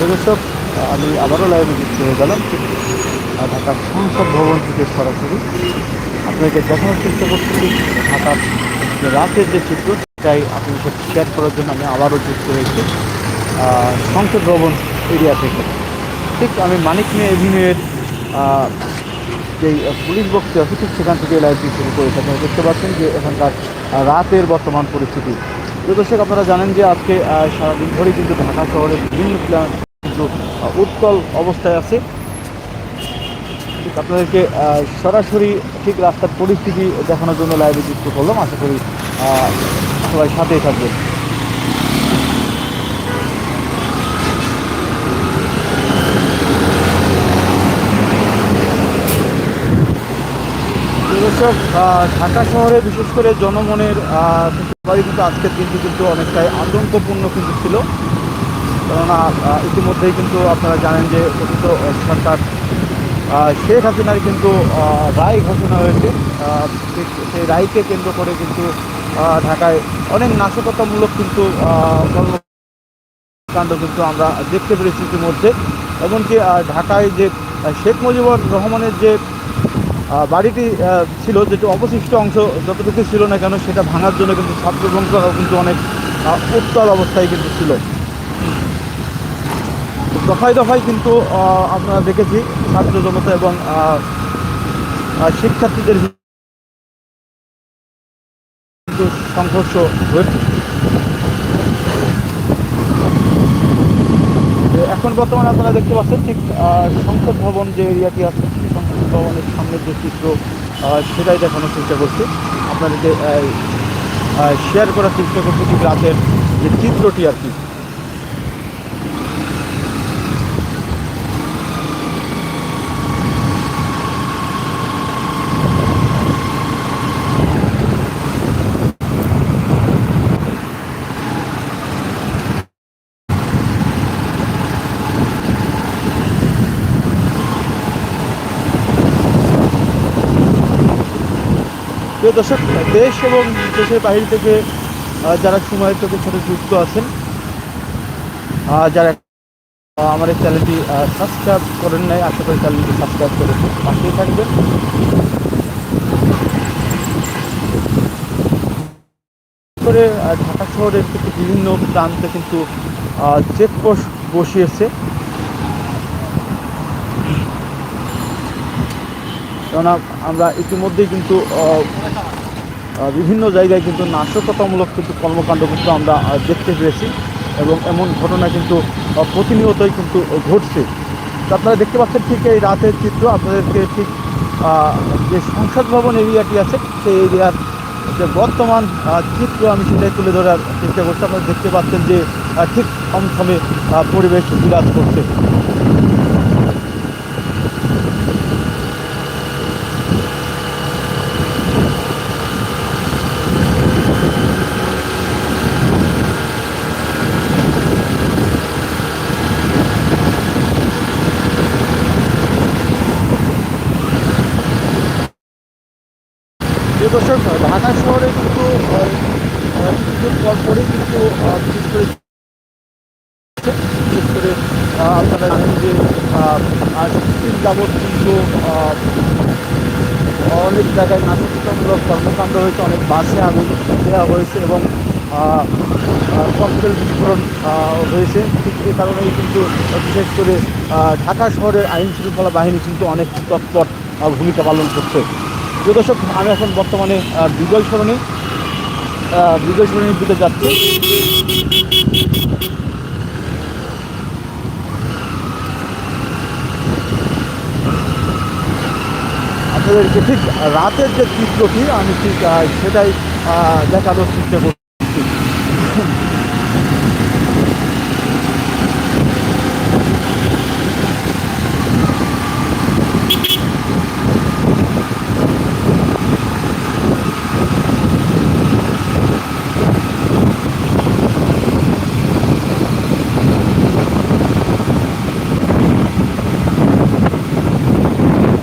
দর্শক, আমি আবারও লাইভে যুক্ত হয়ে গেলাম। ঢাকার সংসদ ভবন থেকে সরাসরি আপনাকে দেখানোর চেষ্টা করতেছি ঢাকার যে রাতের যে চিত্র, সেটাই আপনাদের সাথে শেয়ার করার জন্য আমি আবারও যুক্ত হয়েছি সংসদ ভবন এরিয়া থেকে। ঠিক আমি মানিক মিয়া এভিনিউয়ের যেই পুলিশ বক্সি আছে সেখান থেকে লাইভটি শুরু করেছে আপনারা দেখতে পাচ্ছেন যে এখানকার রাতের বর্তমান পরিস্থিতি। দর্শক, আপনারা জানেন যে আজকে সারাদিন ধরেই কিন্তু ঢাকা শহরের বিভিন্ন প্ল্যান কিন্তু উত্তল অবস্থায় আছে। আপনাদেরকে সরাসরি ঠিক রাস্তার পরিস্থিতি দেখানোর জন্য লাইভে যুক্ত করলাম। আশা করি সবাই সাথেই থাকবেন। ঢাকা শহরে বিশেষ করে জনমনের সবাই কিন্তু আজকের দিনটি কিন্তু অনেকটাই আতঙ্কপূর্ণ কিন্তু ছিল। কেননা ইতিমধ্যেই কিন্তু আপনারা জানেন যে কথিত সরকার শেখ হাসিনার কিন্তু রায় ঘোষণা হয়েছে। সেই রায়কে কেন্দ্র করে কিন্তু ঢাকায় অনেক নাশকতামূলক কিন্তু কর্মকাণ্ড কিন্তু আমরা দেখতে পেরেছি ইতিমধ্যে। এমনকি ঢাকায় যে শেখ মুজিবুর রহমানের যে বাড়িটি ছিল যেটি অবশিষ্ট অংশ যতটুকু ছিল না কেন সেটা ভাঙার জন্য কিন্তু ছাত্রজনতারাও কিন্তু অনেক আহ, উত্তাল অবস্থায় কিন্তু ছিল। দফায় দফায় কিন্তু আমরা দেখেছি ছাত্র জনতা এবং শিক্ষার্থীদের কিন্তু সংঘর্ষ হয়েছে। এখন বর্তমানে আপনারা দেখতে পাচ্ছেন ঠিক সংসদ ভবন যে এরিয়াটি আছে ভবনের সামনের যে চিত্র সেটাই দেখানোর চেষ্টা করছি। আপনাদেরকে শেয়ার করার চেষ্টা করছি রাতের যে চিত্রটি আর কি। প্রিয় দর্শক, দেশ এবং দেশের বাহির থেকে যারা সময়ের চোখের সাথে যুক্ত আছেন যারা আমার এই চ্যানেলটি সাবস্ক্রাইব করেন নাই, আশা করি চ্যানেলটি সাবস্ক্রাইব করেছেন পাশেই থাকবেন। করে ঢাকা শহরের কিন্তু বিভিন্ন প্রান্তে কিন্তু চেকপোস্ট বসিয়েছে। কেননা আমরা ইতিমধ্যেই কিন্তু বিভিন্ন জায়গায় কিন্তু নাশকতামূলক কিন্তু কর্মকাণ্ড কিন্তু আমরা দেখতে পেয়েছি এবং এমন ঘটনা কিন্তু প্রতিনিয়তই কিন্তু ঘটছে। আপনারা দেখতে পাচ্ছেন ঠিক এই রাতের চিত্র আপনাদেরকে ঠিক যে সংসদ ভবন এরিয়াটি আছে সেই এরিয়ার যে বর্তমান চিত্র আমি সেটাই তুলে ধরার চেষ্টা করছি। আপনারা দেখতে পাচ্ছেন যে ঠিক থমথমে আহ, পরিবেশ বিরাজ করছে যে দর্শক ঢাকা শহরে কিন্তু আহ, আহ, কিছুদিন পর পরই কিন্তু আহ, বিশেষ করে বিশেষ করে আহ, আপনারা জানেন যে অনেক জায়গায় নাটকতামূলক কর্মকাণ্ড হয়েছে অনেক বাসে আগুন দেওয়া হয়েছে এবং ককটেল বিস্ফোরণ হয়েছে ঠিক এই কারণেই কিন্তু বিশেষ করে ঢাকা শহরের আইন শৃঙ্খলা বাহিনী কিন্তু অনেক তৎপর ভূমিকা পালন করছে প্রিয় আমি এখন বর্তমানে বিজয় আহ, বিজয় সরণির দিকে যাচ্ছি। আপনাদেরকে ঠিক রাতের যে চিত্রটি আমি ঠিক সেটাই দেখানোর চেষ্টা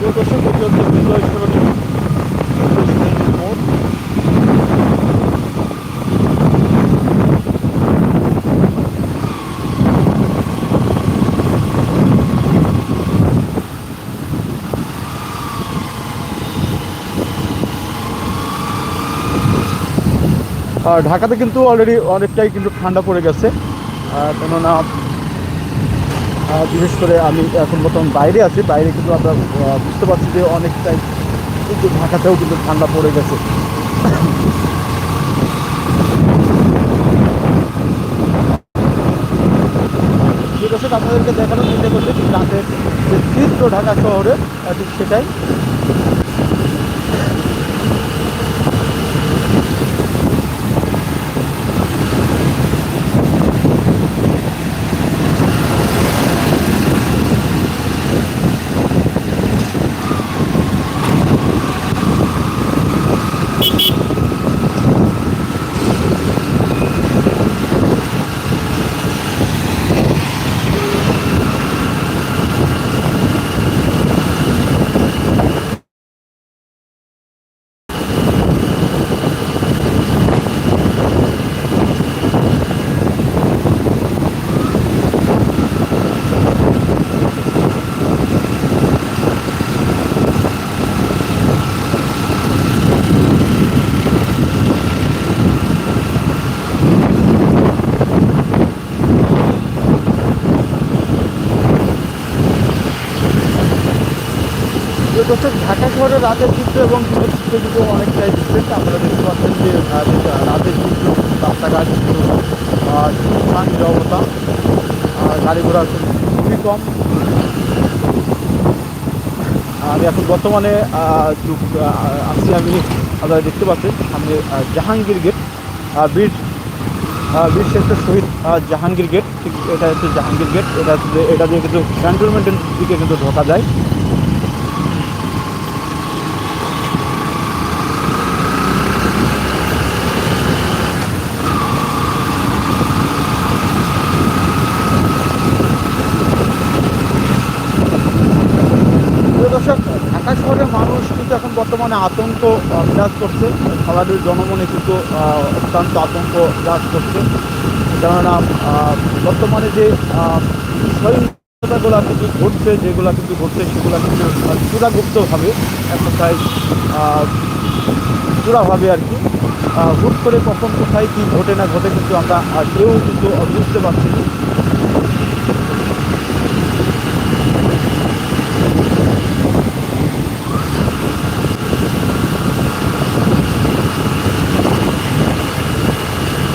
প্রিয় দর্শক এটি হচ্ছে বিজয় সরণি বিজয় সরণির মোড় আর ঢাকাতে কিন্তু অলরেডি অনেকটাই কিন্তু ঠান্ডা পড়ে গেছে। কেননা বিশেষ করে আমি এখন বর্তমান বাইরে আছি, বাইরে কিন্তু আমরা বুঝতে পারছি যে অনেকটাই কিন্তু ঢাকাতেও কিন্তু ঠান্ডা পড়ে গেছে। ঠিক আছে আপনাদেরকে দেখানোর চেষ্টা করছে যে চিত্র ঢাকা শহরে ঠিক সেটাই। দর্শক ঢাকা শহরের রাতের চিত্র এবং দিনের চিত্র কিন্তু অনেকটাই ডিফারেন্ট আপনারা দেখতে পাচ্ছেন যে রাতের চিত্র, রাস্তাঘাট শুনশান নিরবতা গাড়ি ঘোড়া খুবই কম। আমি এখন বর্তমানে একটু আমি, আপনারা দেখতে পাচ্ছেন সামনে জাহাঙ্গীর গেট বীর বীর শ্রেষ্ঠ শহীদ জাহাঙ্গীর গেট। ঠিক এটা হচ্ছে জাহাঙ্গীর গেট। এটা এটা দিয়ে কিন্তু ক্যান্টনমেন্টের দিকে কিন্তু ঢোকা যায় প্রিয় দর্শক ঢাকা শহরের মানুষ কিন্তু এখন বর্তমানে আতঙ্ক বিরাজ করছে। সবারই জনমনে কিন্তু অত্যন্ত আতঙ্ক বিরাজ করছে। কেননা বর্তমানে যে সহিংসতাগুলো কিন্তু ঘটছে, যেগুলো কিন্তু ঘটছে, সেগুলো কিন্তু চূড়াগুপ্তভাবে এক কথায় চূড়াভাবে আর কি। হুট করে কখন কোথায় কী ঘটে না ঘটে কিন্তু আমরা কেউ কিন্তু বুঝতে পারছি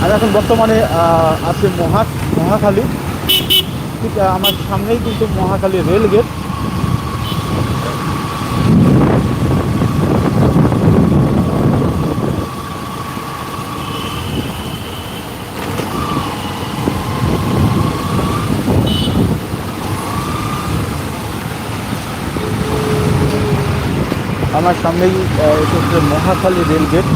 আমি এখন বর্তমানে আছে মহা, মহাখালী। ঠিক আমার সামনেই কিন্তু মহাখালী রেল গেট। আমার সামনেই হচ্ছে মহাখালী রেল গেট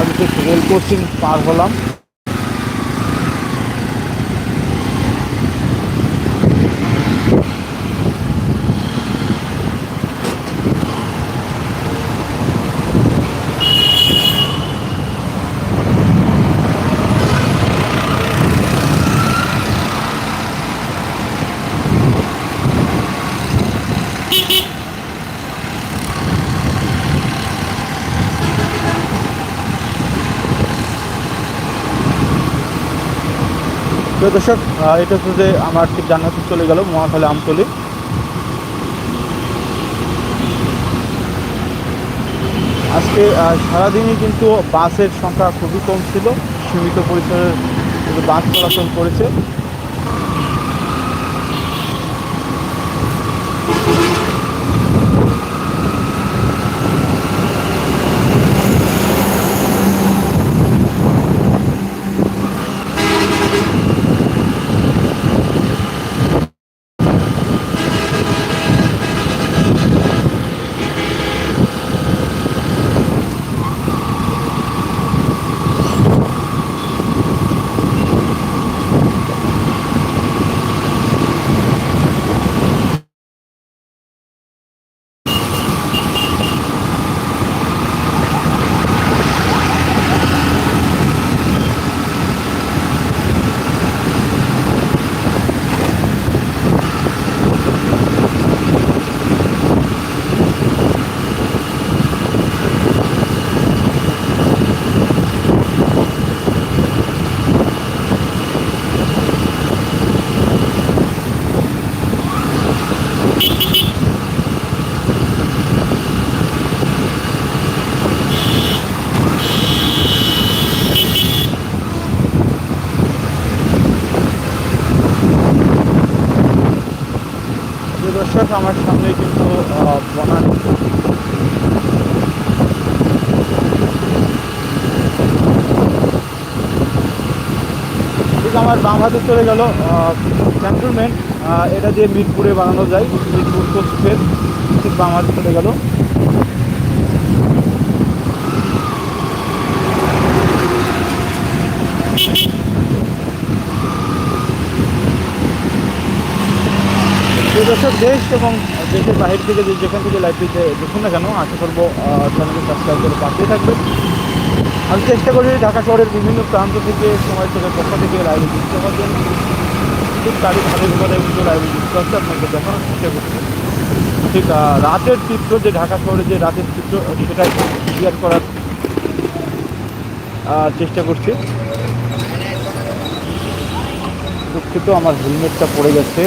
আমি রেল পার হলাম। তো দর্শক এটা হচ্ছে যে আমার ঠিক জান্নাতে চলে গেল মহাখালী আমতলি। আজকে সারাদিনই কিন্তু বাসের সংখ্যা খুবই কম ছিল। সীমিত পরিসরের বাস চলাচল করেছে। দর্শক আমার সামনে কিন্তু আমার বাম হাতে চলে গেল ক্যান্টনমেন্ট এটা দিয়ে মিরপুরে বানানো যায়, মিরপুর কোস্টের ঠিক বাম হাতে চলে গেল। দর্শক, দেশ এবং দেশের বাহির থেকে যেখান থেকে লাইভটি দেখুন না কেন, আশা করব চ্যানেলকে সাবস্ক্রাইব করে পাশে থাকবে আমি চেষ্টা করি ঢাকা শহরের বিভিন্ন প্রান্ত থেকে, সময় থেকে, পক্ষ থেকে লাইভে যুক্ত হওয়ার জন্য। ঠিক তারই ভালো বিপদে কিন্তু লাইভে যুক্ত হচ্ছে আপনাকে দেখানোর চেষ্টা করছি। ঠিক রাতের চিত্র যে ঢাকা শহরে যে রাতের চিত্র সেটাই ক্লিয়ার করার চেষ্টা করছি। দুঃখিত, আমার হেলমেটটা পড়ে গেছে।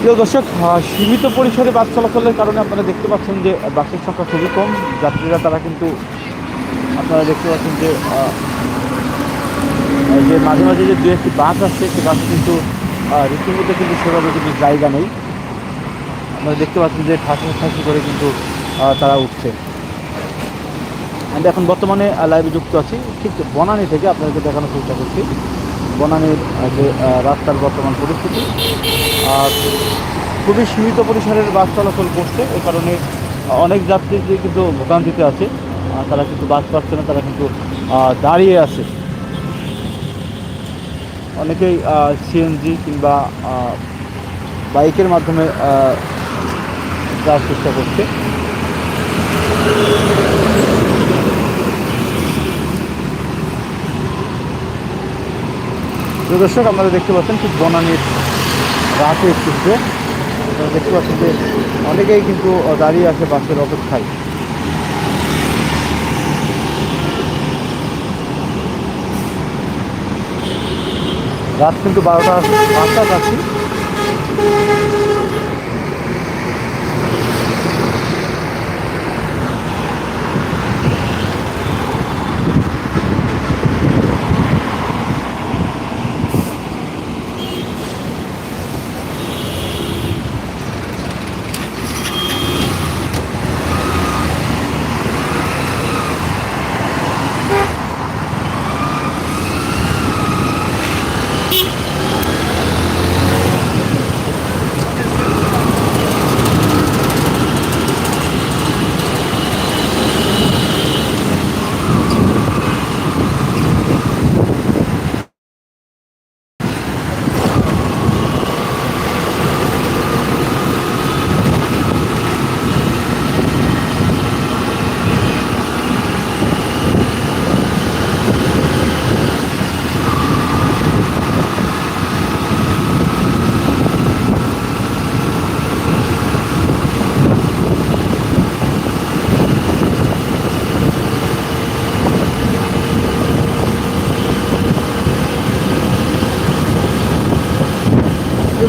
প্রিয় দর্শক সীমিত পরিসরে বাস চলাচলের কারণে আপনারা দেখতে পাচ্ছেন যে বাসের সংখ্যা খুবই কম। যাত্রীরা তারা কিন্তু, আপনারা দেখতে পাচ্ছেন যে যে মাঝে মাঝে যে দু একটি বাস আসছে, সে বাস কিন্তু রীতিমতো কিন্তু সেভাবে কিন্তু জায়গা নেই। আপনারা দেখতে পাচ্ছেন যে ঠাসি ঠাসি করে কিন্তু তারা উঠছে। আমি এখন বর্তমানে লাইভে যুক্ত আছি। ঠিক বনানি থেকে আপনাদেরকে দেখানোর চেষ্টা করছি। বনানীর যে রাস্তার বর্তমান পরিস্থিতি। আর খুবই সীমিত পরিসরের বাস চলাচল করছে, এ কারণে অনেক যাত্রী যে কিন্তু ভোগান্তিতে আছে। তারা কিন্তু বাস পাচ্ছে না, তারা কিন্তু দাঁড়িয়ে আছে। অনেকেই সিএনজি কিংবা বাইকের মাধ্যমে যাওয়ার চেষ্টা করছে। দর্শক, আপনারা দেখতে পাচ্ছেন ঠিক বনানির রাতের চিত্রে আপনারা দেখতে পাচ্ছেন যে অনেকেই কিন্তু দাঁড়িয়ে আছে বাসের অপেক্ষায়। রাত কিন্তু বারোটা পাঁচটা যাচ্ছি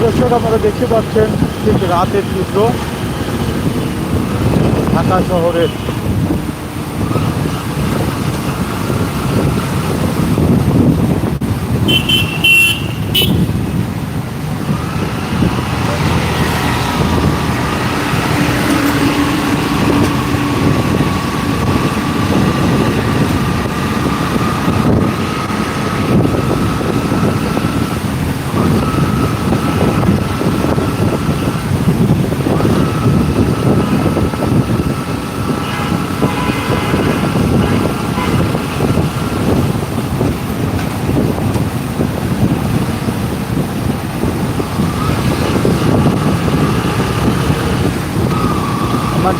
দর্শক আপনারা দেখতে পাচ্ছেন ঠিক রাতের চিত্র। ঢাকা শহরের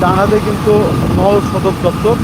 ডানাতে কিন্তু নল সদর দপ্তর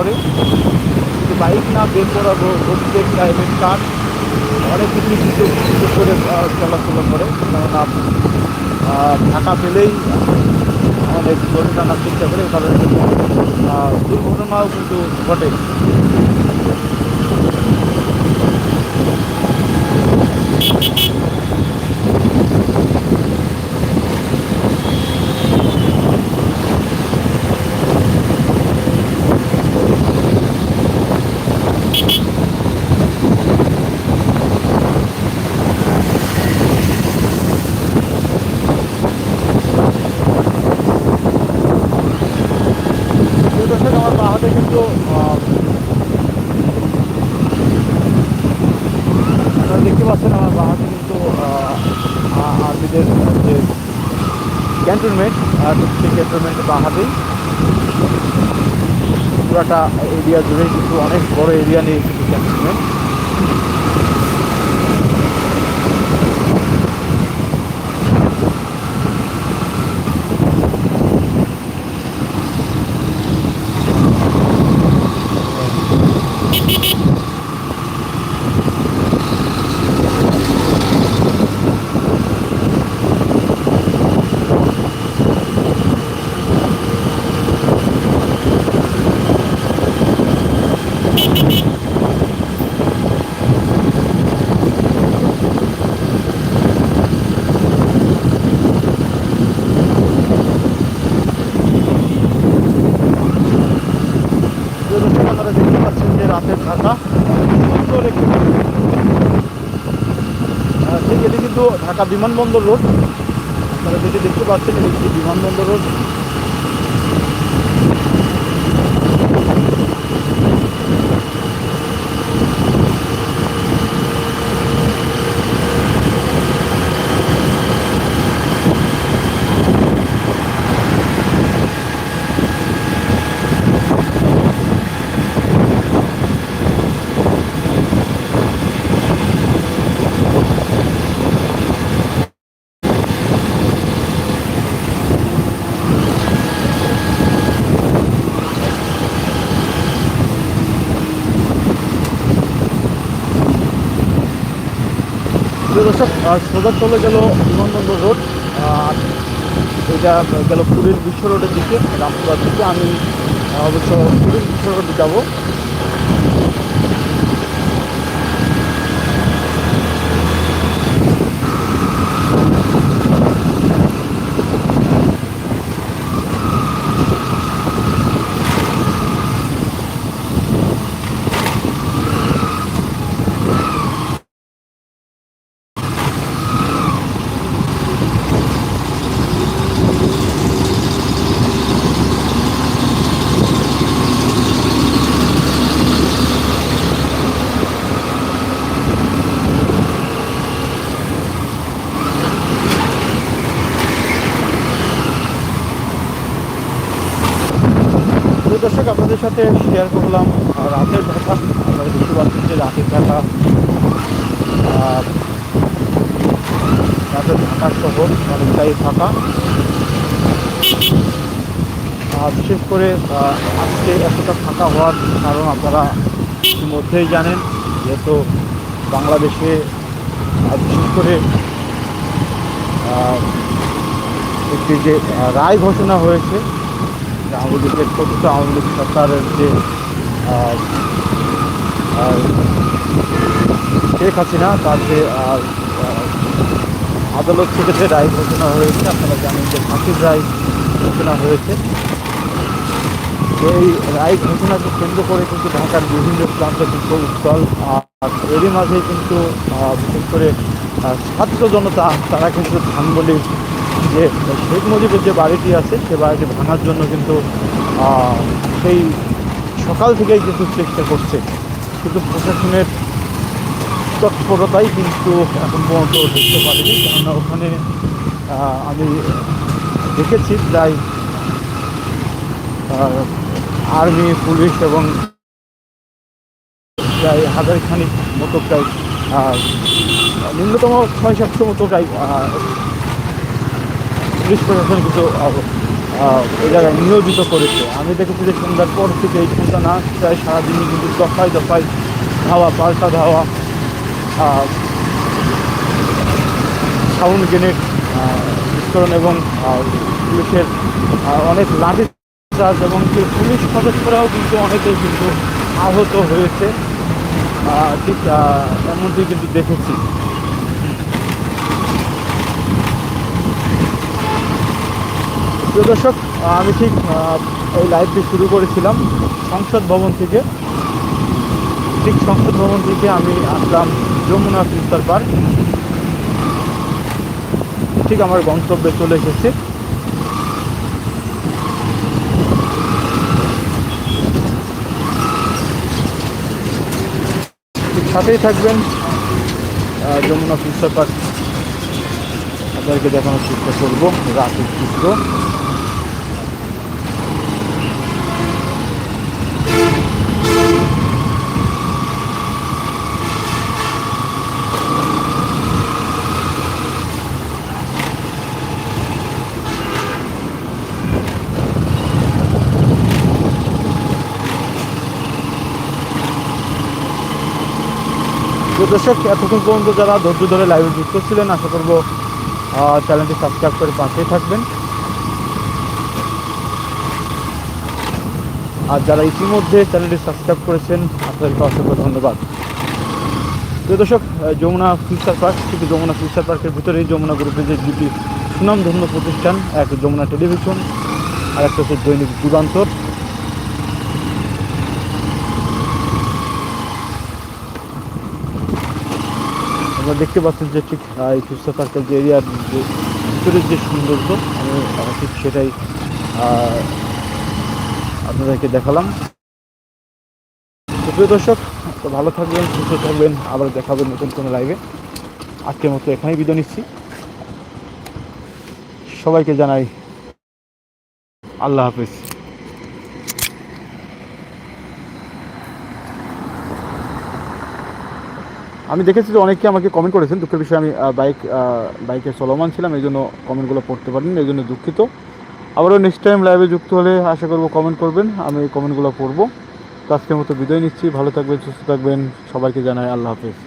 করে। কিন্তু বাইক না, বের করা প্রত্যেক প্রাইভেট কার অনেক কিছু কিন্তু করে চলাচলা করে। কেননা ঢাকা পেলেই অনেক টানার চেষ্টা করে কারণে দুর্ঘটনাও কিন্তু ঘটে প্রিয় দর্শক আমার বাঁ হাতে কিন্তু আহ, আপনারা দেখতে পাচ্ছেন আমার বাঁ হাতে কিন্তু আহ, আ- আর্মিদের যে ক্যান্টনমেন্ট, আর ক্যান্টনমেন্টের ক্যান্টনমেন্টে হাতেই পুরাটা এরিয়া জুড়ে কিন্তু অনেক বড় এরিয়া নিয়ে কিন্তু ক্যান্টনমেন্ট প্রিয় দর্শক আপনারা দেখতে পাচ্ছেন যে রাতের ঢাকা সুন্দর একটি ঠিক এটি কিন্তু ঢাকা বিমানবন্দর রোড। আপনারা যদি দেখতে পাচ্ছেন, এটি বিমানবন্দর রোড। প্রিয় সোজা চলে গেল বিমানবন্দর রোড আর এটা গেল পুরীর বিশ্ব রোডের দিকে, রামপুরার দিকে। আমি অবশ্য পুরীর বিশ্ব রোডে যাব প্রিয় দর্শক আপনাদের সাথে শেয়ার করলাম। রাতের ঢাকা আপনারা বুঝতে পারছেন যে রাতের আহ, রাতের ঢাকা শহর অনেকটাই ফাঁকা। আহ, বিশেষ করে আজকে এতটা ফাঁকা হওয়ার কারণ আপনারা ইতিমধ্যেই জানেন যেহেতু বাংলাদেশে বিশেষ করে একটি যে রায় ঘোষণা হয়েছে আওয়ামী লীগের কথিত আওয়ামী লীগ সরকারের যে শেখ হাসিনা, তার যে আদালত থেকে যে রায় ঘোষণা হয়েছে, আপনারা জানেন যে ফাঁসির রায় ঘোষণা হয়েছে। এই রায় ঘোষণাকে কেন্দ্র করে কিন্তু ঢাকার বিভিন্ন প্রান্তে কিন্তু উত্তল, আর এরই মাঝে কিন্তু বিশেষ করে ছাত্র জনতা, তারা কিন্তু ধানমন্ডির যে শেখ মুজিবের যে বাড়িটি আছে, সে বাড়িটি ভাঙার জন্য কিন্তু সেই সকাল থেকেই কিন্তু চেষ্টা করছে। কিন্তু প্রশাসনের তৎপরতাই কিন্তু এখন পর্যন্ত দেখতে পারিনি। কেননা ওখানে আমি দেখেছি প্রায় আর্মি, পুলিশ এবং প্রায় হাজার খানিক মতো প্রায় ন্যূনতম ছয় সাতশো মতো প্রায় পুলিশ প্রশাসন আহ, জায়গায় নিয়োজিত করেছে। আমি দেখেছি যে সন্ধ্যার পর থেকে এই সন্ধ্যা না প্রায় সারাদিনই কিন্তু দফায় দফায় ধাওয়া পাল্টা ধাওয়া সাউন্ড গ্রেনেড বিস্ফোরণ এবং পুলিশের অনেক লাঠি চার্জ এবং পুলিশ সদস্যরাও কিন্তু অনেকেই কিন্তু আহত হয়েছে। ঠিক এমনটি কিন্তু দেখেছি। প্রিয় দর্শক আমি ঠিক এই লাইভটি শুরু করেছিলাম সংসদ ভবন থেকে। ঠিক সংসদ ভবন থেকে আমি আসলাম যমুনা ফিস্টার পার্ক। ঠিক আমার গন্তব্যে চলে এসেছে। সাথেই থাকবেন যমুনা ফিস্টার পার্ক। আপনাদেরকে দেখানোর চেষ্টা করব, রাতের চিত্র। প্রিয় দর্শক, এতক্ষণ পর্যন্ত যারা ধৈর্য ধরে লাইভে যুক্ত ছিলেন, আশা করব চ্যানেলটি সাবস্ক্রাইব করে পাশেই থাকবেন। আর যারা ইতিমধ্যে চ্যানেলটি সাবস্ক্রাইব করেছেন, আপনাদেরকে অসংখ্য ধন্যবাদ। প্রিয় দর্শক যমুনা ফিউচার পার্ক কিন্তু যমুনা ফিউচার পার্কের ভিতরেই যমুনা গ্রুপের যে দুটি সুনামধন্য প্রতিষ্ঠান, এক যমুনা টেলিভিশন আর একটা হচ্ছে দৈনিক যুগান্তর আপনারা দেখতে পাচ্ছেন যে ঠিক এই ফিউচার পার্কের যে এরিয়ার যে ভিতরের যে সৌন্দর্য, আমি ঠিক সেটাই আপনাদেরকে দেখালাম। প্রিয় দর্শক, তো ভালো থাকবেন, সুস্থ থাকবেন, আবার দেখাবেন নতুন কোনো লাইভে। আজকের মতো এখানেই বিদায় নিচ্ছি। সবাইকে জানাই আল্লাহ হাফিজ। আমি দেখেছি যে অনেকে আমাকে কমেন্ট করেছেন, দুঃখের বিষয়ে, আমি বাইক বাইকে চলমান ছিলাম এই জন্য কমেন্টগুলো পড়তে পারিনি এই জন্য দুঃখিত। আবারও নেক্সট টাইম লাইভে যুক্ত হলে আশা করব কমেন্ট করবেন, আমি এই কমেন্টগুলো পড়ব। তো আজকের মতো বিদায় নিচ্ছি, ভালো থাকবেন, সুস্থ থাকবেন, সবাইকে জানাই আল্লাহ হাফিজ।